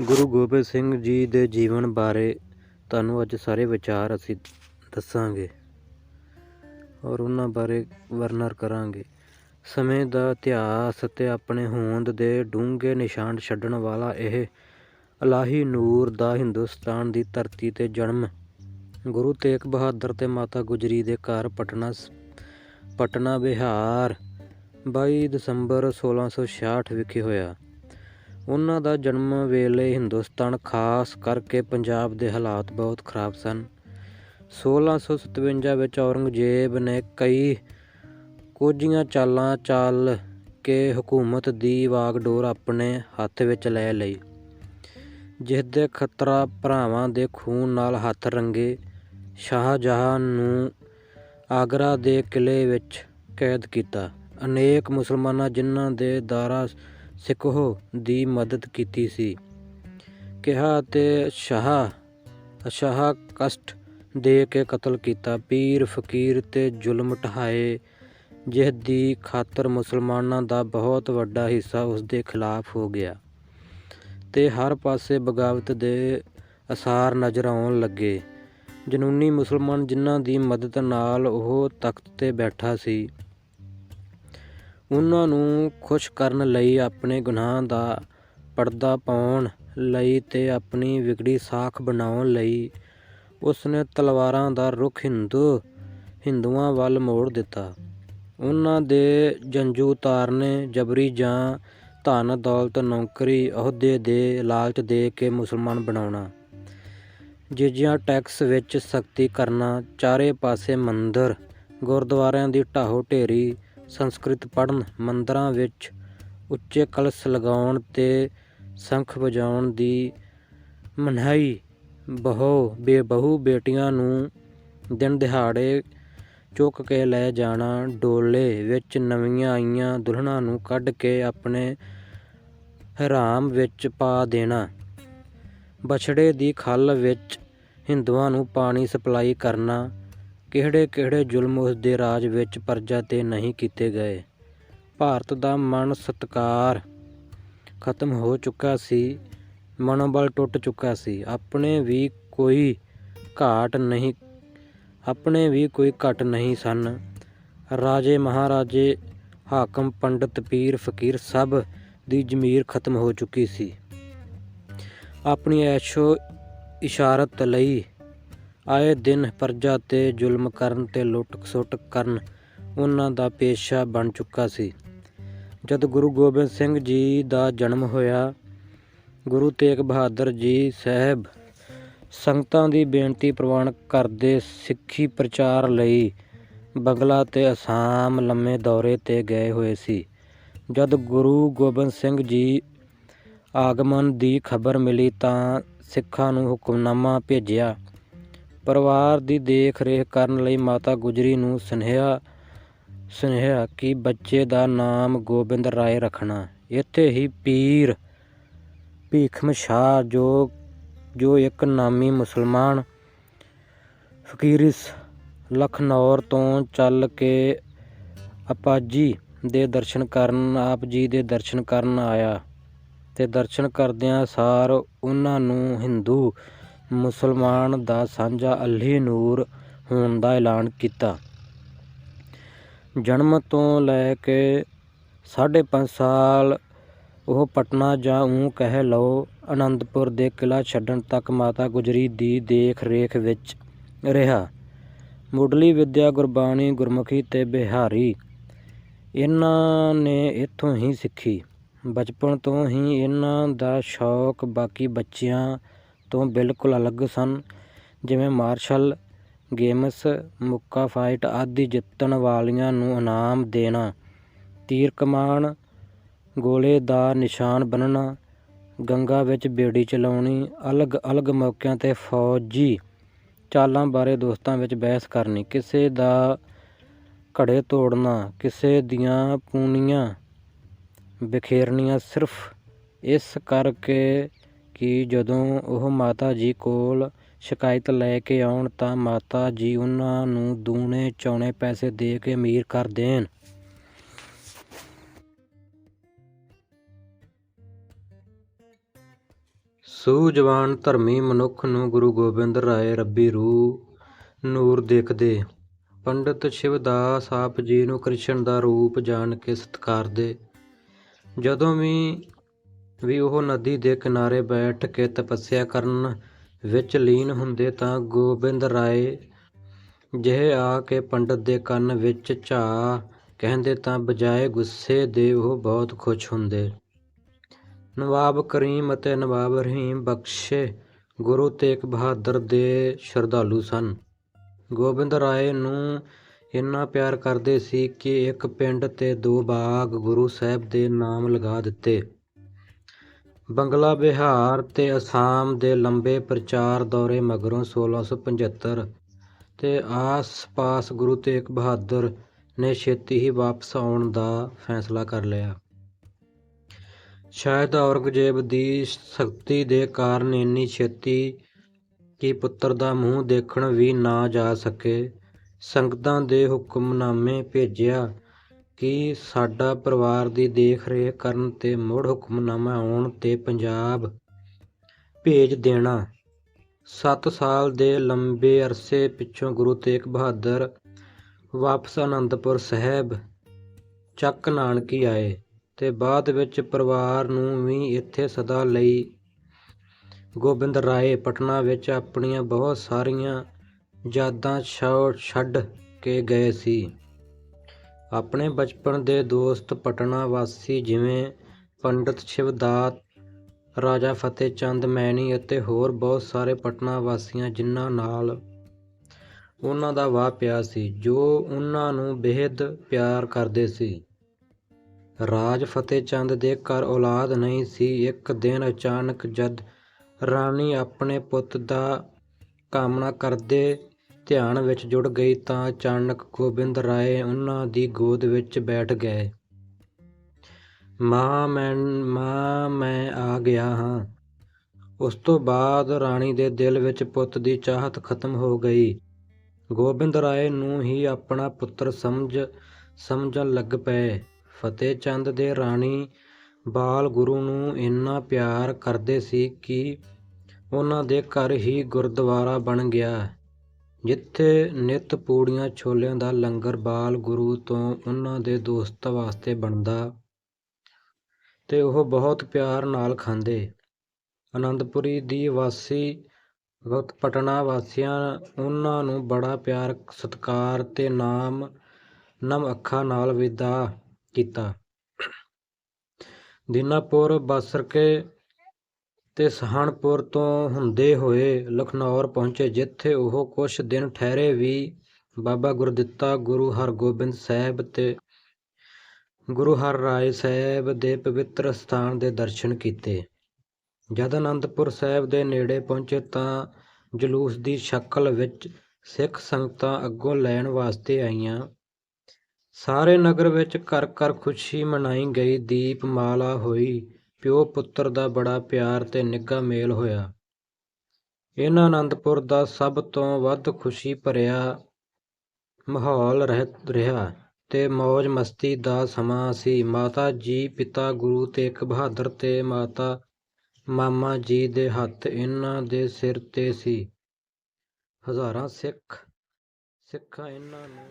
ਗੁਰੂ ਗੋਬਿੰਦ ਸਿੰਘ ਜੀ ਦੇ ਜੀਵਨ ਬਾਰੇ ਤੁਹਾਨੂੰ ਅੱਜ ਸਾਰੇ ਵਿਚਾਰ ਅਸੀਂ ਦੱਸਾਂਗੇ ਔਰ ਉਹਨਾਂ ਬਾਰੇ ਵਰਣਨ ਕਰਾਂਗੇ। ਸਮੇਂ ਦਾ ਇਤਿਹਾਸ ਅਤੇ ਆਪਣੇ ਹੋਂਦ ਦੇ ਡੂੰਘੇ ਨਿਸ਼ਾਨ ਛੱਡਣ ਵਾਲਾ ਇਹ ਅਲਾਹੀ ਨੂਰ ਦਾ ਹਿੰਦੁਸਤਾਨ ਦੀ ਧਰਤੀ ਤੇ ਜਨਮ। ਗੁਰੂ ਤੇਗ ਬਹਾਦਰ ਤੇ ਮਾਤਾ ਗੁਜਰੀ ਦੇ ਘਰ ਪਟਨਾ ਸ- ਪਟਨਾ, ਬਿਹਾਰ 22 ਦਸੰਬਰ 1666 ਵਿਖੇ ਹੋਇਆ। ਉਹਨਾਂ ਦਾ ਜਨਮ ਵੇਲੇ ਹਿੰਦੁਸਤਾਨ, ਖਾਸ ਕਰਕੇ ਪੰਜਾਬ ਦੇ ਹਾਲਾਤ ਬਹੁਤ ਖਰਾਬ ਸਨ। 1657 ਵਿੱਚ ਔਰੰਗਜ਼ੇਬ ਨੇ ਕਈ ਕੋਝੀਆਂ ਚਾਲਾਂ ਚਾਲ ਕੇ ਹਕੂਮਤ ਦੀ ਵਾਗਡੋਰ ਆਪਣੇ ਹੱਥ ਵਿੱਚ ਲੈ ਲਈ ਜਿਸ ਦੇ ਖਤਰਾ ਭਰਾਵਾਂ ਦੇ ਖੂਨ ਨਾਲ ਹੱਥ ਰੰਗੇ ਸ਼ਾਹਜਹਾਂ ਨੂੰ ਆਗਰਾ ਦੇ ਕਿਲੇ ਵਿੱਚ ਕੈਦ ਕੀਤਾ। ਅਨੇਕ ਮੁਸਲਮਾਨਾਂ ਜਿਨ੍ਹਾਂ ਦੇ ਦਾਰਾ ਸਿੱਖੋ ਦੀ ਮਦਦ ਕੀਤੀ ਸੀ। ਕਿਹਾ ਤੇ ਸ਼ਾਹ ਸ਼ਾਹ ਕਸ਼ਟ ਦੇ ਕੇ ਕਤਲ ਕੀਤਾ। ਪੀਰ ਫਕੀਰ ਤੇ ਜ਼ੁਲਮ ਢਾਏ ਜਿਸ ਦੀ ਖਾਤਰ ਮੁਸਲਮਾਨਾਂ ਦਾ ਬਹੁਤ ਵੱਡਾ ਹਿੱਸਾ ਉਸ ਦੇ ਖਿਲਾਫ ਹੋ ਗਿਆ। ਤੇ ਹਰ ਪਾਸੇ ਬਗਾਵਤ ਦੇ ਅਸਾਰ ਨਜ਼ਰ ਆਉਣ ਲੱਗੇ। ਜਨੂਨੀ ਮੁਸਲਮਾਨ ਜਿਨ੍ਹਾਂ ਦੀ ਮਦਦ ਨਾਲ ਉਹ ਤਖਤ ਤੇ ਬੈਠਾ ਸੀ। ਉਹਨਾਂ ਨੂੰ ਖੁਸ਼ ਕਰਨ ਲਈ ਆਪਣੇ ਗੁਨਾਹ ਦਾ ਪਰਦਾ ਪਾਉਣ ਲਈ ਤੇ ਆਪਣੀ ਵਿਗੜੀ ਸਾਖ ਬਣਾਉਣ ਲਈ ਉਸ ਨੇ ਤਲਵਾਰਾਂ ਦਾ ਰੁਖ ਹਿੰਦੂ, ਹਿੰਦੂਆਂ ਵੱਲ ਮੋੜ ਦਿੱਤਾ। ਉਹਨਾਂ ਦੇ ਜੰਜੂ ਤਾਰਨੇ, ਜਬਰੀ ਜਾਂ ਧਨ, ਦੌਲਤ, ਨੌਕਰੀ, ਅਹੁਦੇ ਦੇ ਲਾਲਚ ਦੇ ਕੇ ਮੁਸਲਮਾਨ ਬਣਾਉਣਾ, ਜਿਜਿਆਂ ਟੈਕਸ ਵਿੱਚ ਸਖਤੀ ਕਰਨਾ, ਚਾਰੇ ਪਾਸੇ ਮੰਦਰ, ਗੁਰਦੁਆਰਿਆਂ ਦੀ ਢਾਹੋ ਢੇਰੀ ਸੰਸਕ੍ਰਿਤ ਪੜ੍ਹਨ, ਮੰਦਰਾਂ ਵਿੱਚ ਉੱਚੇ ਕਲਸ਼ ਲਗਾਉਣ ਤੇ ਸ਼ੰਖ ਵਜਾਉਣ ਦੀ ਮਨਾਹੀ ਬਹੁ, ਬੇਬਹੂ ਬੇਟੀਆਂ ਨੂੰ ਦਿਨ ਦਿਹਾੜੇ ਚੁੱਕ ਕੇ ਲੈ ਜਾਣਾ, ਡੋਲੇ ਵਿੱਚ ਨਵੀਆਂ ਆਈਆਂ ਦੁਲਹਨਾਂ ਨੂੰ ਕੱਢ ਕੇ ਆਪਣੇ ਹਰਾਮ ਵਿੱਚ ਪਾ ਦੇਣਾ। ਬਛੜੇ ਦੀ ਖੱਲ ਵਿੱਚ ਹਿੰਦੂਆਂ ਨੂੰ ਪਾਣੀ ਸਪਲਾਈ ਕਰਨਾ ਕਿਹੜੇ ਕਿਹੜੇ ਜ਼ੁਲਮ ਉਸ ਦੇ ਰਾਜ ਵਿੱਚ ਪਰਜਾ ਤੇ ਨਹੀਂ ਕੀਤੇ ਗਏ। ਭਾਰਤ ਦਾ ਮਨ ਸਤਕਾਰ ਖਤਮ ਹੋ ਚੁੱਕਾ ਸੀ, ਮਨੋਬਲ ਟੁੱਟ ਚੁੱਕਾ ਸੀ। ਆਪਣੇ ਵੀ ਕੋਈ ਘਾਟ ਨਹੀਂ, ਆਪਣੇ ਵੀ ਕੋਈ ਘਟ ਨਹੀਂ ਸਨ। ਰਾਜੇ ਮਹਾਰਾਜੇ ਹਾਕਮ ਪੰਡਤ ਪੀਰ ਫਕੀਰ ਸਭ ਦੀ ਜ਼ਮੀਰ ਖਤਮ ਹੋ ਚੁੱਕੀ ਸੀ। ਆਪਣੀ ਐਸ਼ੋ ਇਸ਼ਾਰਤ ਲਈ ਆਏ ਦਿਨ ਪਰਜਾ ਤੇ ਜ਼ੁਲਮ ਕਰਨ ਤੇ ਲੁੱਟ ਖਸੁੱਟ ਕਰਨ ਉਹਨਾਂ ਦਾ ਪੇਸ਼ਾ ਬਣ ਚੁੱਕਾ ਸੀ। ਜਦ ਗੁਰੂ ਗੋਬਿੰਦ ਸਿੰਘ ਜੀ ਦਾ ਜਨਮ ਹੋਇਆ, ਗੁਰੂ ਤੇਗ ਬਹਾਦਰ ਜੀ ਸਾਹਿਬ ਸੰਗਤਾਂ ਦੀ ਬੇਨਤੀ ਪ੍ਰਵਾਨ ਕਰਦੇ ਸਿੱਖੀ ਪ੍ਰਚਾਰ ਲਈ ਬੰਗਲਾ ਤੇ ਅਸਾਮ ਲੰਮੇ ਦੌਰੇ ਤੇ ਗਏ ਹੋਏ ਸੀ। ਜਦ ਗੁਰੂ ਗੋਬਿੰਦ ਸਿੰਘ ਜੀ ਆਗਮਨ ਦੀ ਖਬਰ ਮਿਲੀ ਤਾਂ ਸਿੱਖਾਂ ਨੂੰ ਹੁਕਮਨਾਮਾ ਭੇਜਿਆ। ਪਰਿਵਾਰ ਦੀ ਦੇਖ ਰੇਖ ਕਰਨ ਲਈ ਮਾਤਾ ਗੁਜਰੀ ਨੂੰ ਸੁਨੇਹਾ ਸੁਨੇਹਾ ਕਿ ਬੱਚੇ ਦਾ ਨਾਮ ਗੋਬਿੰਦ ਰਾਏ ਰੱਖਣਾ। ਇੱਥੇ ਹੀ ਪੀਰ ਭੀਖਮ ਸ਼ਾਹ, ਜੋ ਜੋ ਇੱਕ ਨਾਮੀ ਮੁਸਲਮਾਨ ਫਕੀਰਿਸ ਲਖਨੌਰ ਤੋਂ ਚੱਲ ਕੇ ਅਪਾਜੀ ਦੇ ਦਰਸ਼ਨ ਕਰਨ, ਆਪ ਜੀ ਦੇ ਦਰਸ਼ਨ ਕਰਨ ਆਇਆ ਤੇ ਦਰਸ਼ਨ ਕਰਦਿਆਂ ਸਾਰ ਉਹਨਾਂ ਨੂੰ ਹਿੰਦੂ ਮੁਸਲਮਾਨ ਦਾ ਸਾਂਝਾ ਅੱਲੀ ਨੂਰ ਹੋਣ ਦਾ ਐਲਾਨ ਕੀਤਾ। ਜਨਮ ਤੋਂ ਲੈ ਕੇ 5.5 ਸਾਲ ਉਹ ਪਟਨਾ ਜਾਂ ਉਹ ਕਹਿ ਲਓ ਅਨੰਦਪੁਰ ਦੇ ਕਿਲਾ ਛੱਡਣ ਤੱਕ ਮਾਤਾ ਗੁਜਰੀ ਦੀ ਦੇਖ ਰੇਖ ਵਿੱਚ ਰਿਹਾ। ਮੁੱਢਲੀ ਵਿੱਦਿਆ ਗੁਰਬਾਣੀ ਗੁਰਮੁਖੀ ਤੇ ਬਿਹਾਰੀ ਇਹਨਾਂ ਨੇ ਇੱਥੋਂ ਹੀ ਸਿੱਖੀ। ਬਚਪਨ ਤੋਂ ਹੀ ਇਹਨਾਂ ਦਾ ਸ਼ੌਕ ਬਾਕੀ ਬੱਚਿਆਂ ਤੋਂ ਬਿਲਕੁਲ ਅਲੱਗ ਸਨ, ਜਿਵੇਂ ਮਾਰਸ਼ਲ ਗੇਮਸ, ਮੁੱਕਾ ਫਾਈਟ ਆਦਿ ਜਿੱਤਣ ਵਾਲੀਆਂ ਨੂੰ ਇਨਾਮ ਦੇਣਾ, ਤੀਰ ਕਮਾਨ ਗੋਲੇ ਦਾ ਨਿਸ਼ਾਨ ਬੰਨਣਾ, ਗੰਗਾ ਵਿੱਚ ਬੇੜੀ ਚਲਾਉਣੀ ਅਲੱਗ-ਅਲੱਗ ਮੌਕਿਆਂ ਤੇ ਫੌਜੀ ਚਾਲਾਂ ਬਾਰੇ ਦੋਸਤਾਂ ਵਿੱਚ ਬਹਿਸ ਕਰਨੀ, ਕਿਸੇ ਦਾ ਘੜੇ ਤੋੜਨਾ, ਕਿਸੇ ਦੀਆਂ ਪੂਣੀਆਂ ਬਿਖੇਰਨੀਆਂ ਸਿਰਫ ਇਸ ਕਰਕੇ ਕਿ ਜਦੋਂ ਉਹ ਮਾਤਾ ਜੀ ਕੋਲ ਸ਼ਿਕਾਇਤ ਲੈ ਕੇ ਆਉਣ ਤਾਂ ਮਾਤਾ ਜੀ ਉਹਨਾਂ ਨੂੰ ਦੂਣੇ ਚੌਣੇ ਪੈਸੇ ਦੇ ਕੇ ਅਮੀਰ ਕਰ ਦੇਣ। ਸੂਝਵਾਨ ਧਰਮੀ ਮਨੁੱਖ ਨੂੰ ਗੁਰੂ ਗੋਬਿੰਦ ਰਾਏ ਰੱਬੀ ਰੂਹ ਨੂਰ ਦੇਖਦੇ। ਪੰਡਿਤ ਸ਼ਿਵਦਾਸ ਆਪ ਜੀ ਨੂੰ ਕ੍ਰਿਸ਼ਨ ਦਾ ਰੂਪ ਜਾਣ ਕੇ ਸਤਿਕਾਰਦੇ ਜਦੋਂ ਵੀ ਵੀ ਉਹ ਨਦੀ ਦੇ ਕਿਨਾਰੇ ਬੈਠ ਕੇ ਤਪੱਸਿਆ ਕਰਨ ਵਿੱਚ ਲੀਨ ਹੁੰਦੇ ਤਾਂ ਗੋਬਿੰਦ ਰਾਏ ਜਿਹੇ ਆ ਕੇ ਪੰਡਤ ਦੇ ਕੰਨ ਵਿੱਚ ਝਾ ਕਹਿੰਦੇ ਤਾਂ ਬਜਾਏ ਗੁੱਸੇ ਦੇ ਉਹ ਬਹੁਤ ਖੁਸ਼ ਹੁੰਦੇ। ਨਵਾਬ ਕਰੀਮ ਅਤੇ ਨਵਾਬ ਰਹੀਮ ਬਖਸ਼ੇ ਗੁਰੂ ਤੇਗ ਬਹਾਦਰ ਦੇ ਸ਼ਰਧਾਲੂ ਸਨ। ਗੋਬਿੰਦ ਰਾਏ ਨੂੰ ਇੰਨਾ ਪਿਆਰ ਕਰਦੇ ਸੀ ਕਿ ਇੱਕ ਪਿੰਡ ਤੇ ਦੋ ਬਾਗ ਗੁਰੂ ਸਾਹਿਬ ਦੇ ਨਾਮ ਲਗਾ ਦਿੱਤੇ। ਬੰਗਲਾ, ਬਿਹਾਰ ਤੇ ਅਸਾਮ ਦੇ ਲੰਬੇ ਪ੍ਰਚਾਰ ਦੌਰੇ ਮਗਰੋਂ 1675 ਤੇ ਆਸ-ਪਾਸ ਗੁਰੂ ਤੇਗ ਬਹਾਦਰ ਨੇ ਛੇਤੀ ਹੀ ਵਾਪਸ ਆਉਣ ਦਾ ਫੈਸਲਾ ਕਰ ਲਿਆ। ਸ਼ਾਇਦ ਔਰੰਗਜ਼ੇਬ ਦੀ ਸਖਤੀ ਦੇ ਕਾਰਨ ਇੰਨੀ ਛੇਤੀ ਕਿ ਪੁੱਤਰ ਦਾ ਮੂੰਹ ਦੇਖਣ ਵੀ ਨਾ ਜਾ ਸਕੇ, ਸੰਗਤਾਂ ਦੇ ਹੁਕਮਨਾਮੇ ਭੇਜਿਆ ਕੀ ਸਾਡਾ ਪਰਿਵਾਰ ਦੀ ਦੇਖ ਰੇਖ ਕਰਨ ਤੇ ਮੁੜ ਹੁਕਮਨਾਮਾ ਆਉਣ ਤੇ ਪੰਜਾਬ ਭੇਜ ਦੇਣਾ। ਸੱਤ ਸਾਲ ਦੇ ਲੰਬੇ ਅਰਸੇ ਪਿੱਛੋਂ ਗੁਰੂ ਤੇਗ ਬਹਾਦਰ ਵਾਪਸ ਅਨੰਦਪੁਰ ਸਾਹਿਬ ਚੱਕ ਨਾਨਕੀ ਆਏ ਤੇ ਬਾਅਦ ਵਿੱਚ ਪਰਿਵਾਰ ਨੂੰ ਵੀ ਇੱਥੇ ਸਦਾ ਲਈ ਗੋਬਿੰਦ ਰਾਏ ਪਟਨਾ ਵਿੱਚ ਆਪਣੀਆਂ ਬਹੁਤ ਸਾਰੀਆਂ ਯਾਦਾਂ ਛੋ- ਛੱਡ ਕੇ ਗਏ ਸੀ। ਆਪਣੇ ਬਚਪਨ ਦੇ ਦੋਸਤ ਪਟਨਾ ਵਾਸੀ ਜਿਵੇਂ ਪੰਡਿਤ ਸ਼ਿਵਦਾਤ ਰਾਜਾ ਫਤਿਹ ਚੰਦ ਮੈਣੀ ਅਤੇ ਹੋਰ ਬਹੁਤ ਸਾਰੇ ਪਟਨਾ ਵਾਸੀਆਂ ਜਿਨ੍ਹਾਂ ਨਾਲ ਉਹਨਾਂ ਦਾ ਵਾਹ ਪਿਆ ਸੀ, ਜੋ ਉਹਨਾਂ ਨੂੰ ਬੇਹੱਦ ਪਿਆਰ ਕਰਦੇ ਸੀ। ਰਾਜ ਫਤਿਹ ਚੰਦ ਦੇ ਘਰ ਔਲਾਦ ਨਹੀਂ ਸੀ। ਇੱਕ ਦਿਨ ਅਚਾਨਕ ਜਦ ਰਾਣੀ ਆਪਣੇ ਪੁੱਤ ਦਾ ਕਾਮਨਾ ਕਰਦੇ ਧਿਆਨ ਵਿੱਚ ਜੁੜ ਗਈ ਤਾਂ ਅਚਾਨਕ ਗੋਬਿੰਦ ਰਾਏ ਉਹਨਾਂ ਦੀ ਗੋਦ ਵਿੱਚ ਬੈਠ ਗਏ। ਮਾਂ, ਮੈਂ ਮਾਂ, ਮੈਂ ਆ ਗਿਆ ਹਾਂ। ਉਸ ਤੋਂ ਬਾਅਦ ਰਾਣੀ ਦੇ ਦਿਲ ਵਿੱਚ ਪੁੱਤ ਦੀ ਚਾਹਤ ਖਤਮ ਹੋ ਗਈ। ਗੋਬਿੰਦ ਰਾਏ ਨੂੰ ਹੀ ਆਪਣਾ ਪੁੱਤਰ ਸਮਝ, ਸਮਝਣ ਲੱਗ ਪਏ। ਫਤਿਹ ਚੰਦ ਦੇ ਰਾਣੀ ਬਾਲ ਗੁਰੂ ਨੂੰ ਇੰਨਾ ਪਿਆਰ ਕਰਦੇ ਸੀ ਕਿ ਉਹਨਾਂ ਦੇ ਘਰ ਹੀ ਗੁਰਦੁਆਰਾ ਬਣ ਗਿਆ। ਜਿੱਥੇ ਨਿੱਤ ਪੂੜੀਆਂ ਛੋਲਿਆਂ ਦਾ ਲੰਗਰ ਬਾਲ ਗੁਰੂ ਤੋਂ ਉਹਨਾਂ ਦੇ ਦੋਸਤਾਂ ਵਾਸਤੇ ਬਣਦਾ ਤੇ ਉਹ ਬਹੁਤ ਪਿਆਰ ਨਾਲ ਖਾਂਦੇ। ਅਨੰਦਪੁਰੀ ਦੀ ਵਾਸੀ ਵਕਤ ਪਟਨਾ ਵਾਸੀਆਂ ਉਹਨਾਂ ਨੂੰ ਬੜਾ ਪਿਆਰ, ਸਤਿਕਾਰ ਤੇ ਨਾਮ, ਨਮ ਅੱਖਾਂ ਨਾਲ ਵਿਦਾ ਕੀਤਾ। ਦੀਨਾਪੁਰ, ਬਸਰਕੇ ਤੇ ਸਹਾਰਨਪੁਰ ਤੋਂ ਹੁੰਦੇ ਹੋਏ ਲਖਨੌਰ ਪਹੁੰਚੇ, ਜਿੱਥੇ ਉਹ ਕੁਝ ਦਿਨ ਠਹਿਰੇ ਵੀ ਬਾਬਾ ਗੁਰਦਿੱਤਾ ਗੁਰੂ ਹਰਗੋਬਿੰਦ ਸਾਹਿਬ ਤੇ ਗੁਰੂ ਹਰ ਰਾਏ ਸਾਹਿਬ ਦੇ ਪਵਿੱਤਰ ਸਥਾਨ ਦੇ ਦਰਸ਼ਨ ਕੀਤੇ। ਜਦ ਅਨੰਦਪੁਰ ਸਾਹਿਬ ਦੇ ਨੇੜੇ ਪਹੁੰਚੇ ਤਾਂ ਜਲੂਸ ਦੀ ਸ਼ਕਲ ਵਿੱਚ ਸਿੱਖ ਸੰਗਤਾਂ ਅੱਗੋਂ ਲੈਣ ਵਾਸਤੇ ਆਈਆਂ। ਸਾਰੇ ਨਗਰ ਵਿੱਚ ਘਰ ਘਰ ਖੁਸ਼ੀ ਮਨਾਈ ਗਈ, ਦੀਪਮਾਲਾ ਹੋਈ। ਪਿਓ ਪੁੱਤਰ ਦਾ ਬੜਾ ਪਿਆਰ ਤੇ ਨਿੱਘਾ ਮੇਲ ਹੋਇਆ। ਇਹਨਾਂ ਅਨੰਦਪੁਰ ਦਾ ਸਭ ਤੋਂ ਵੱਧ ਖੁਸ਼ੀ ਭਰਿਆ ਮਾਹੌਲ ਰਿਹਾ ਤੇ ਮौज ਮਸਤੀ ਦਾ ਸਮਾਂ ਸੀ। ਮਾਤਾ ਜੀ, ਪਿਤਾ, ਗੁਰੂ ਤੇਗ ਬਹਾਦਰ ਤੇ ਮਾਤਾ, ਮਾਮਾ ਜੀ ਦੇ ਹੱਥ ਇਹਨਾਂ ਦੇ ਸਿਰ ਤੇ ਸੀ। ਹਜ਼ਾਰਾਂ ਸਿੱਖ, ਸਿੱਖਾਂ ਇਹਨਾਂ ਨੂੰ